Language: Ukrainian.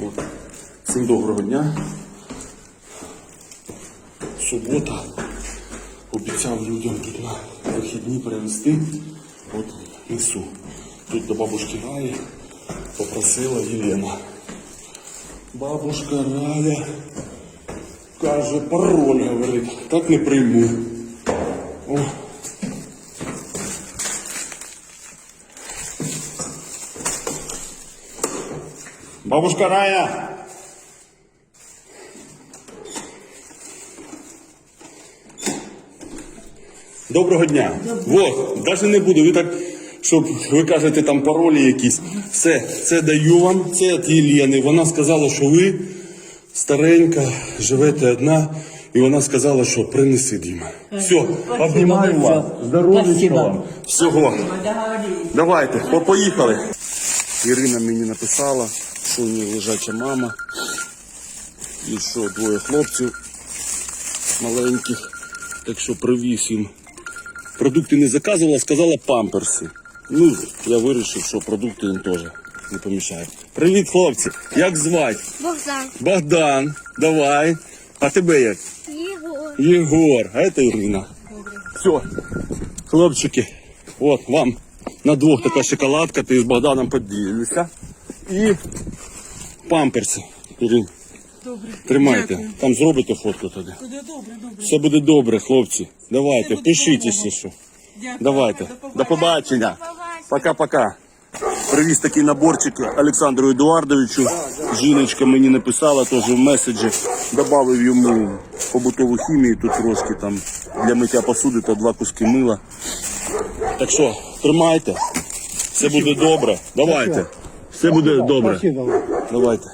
От. Всім доброго дня. Субота. Обіцяв людям тут на вихідні привезти. От несу. Тут до бабушки Раї попросила Єлена. Бабушка Рая каже, пароль говорить, так не прийму. О. Бабушка Рая! Доброго дня. Вот, навіть не буду. Ви так, щоб ви кажете там паролі якісь. Все, це даю вам, це від Єлени. Вона сказала, що ви старенька, живете одна, і вона сказала, що принеси Діма. Все, обнімаю вас. Здоров'я вам. Всього. Давайте, по- поїхали. Ірина мені написала, що лежача мама. І що двоє хлопців маленьких. Так що привіз їм. Продукти не заказувала, сказала памперси. Ну, я вирішив, що продукти їм теж не помішають. Привіт, хлопці! Як звати? Богдан, Богдан, давай. А тебе як? Єгор, Егор, а это Ирина. Все, хлопчики, вот вам на двох така шоколадка, ти з Богданом поділися. І памперси. Ірин, Добре. тримайте. Дякую. Там зробите фотку тоді. Буде добре, добре. Все буде добре, хлопці. Давайте, буде пишіть, якщо що. Дякую. Давайте. До побачення. Пока-пока. Привіз такі наборчики Олександру Едуардовичу. Жіночка мені написала теж в меседжі. Добавив йому побутову хімію, тут трошки там для миття посуди та два куски мила. Так що, тримайте. Все буде добре. Давайте. Все буде добре. Давайте.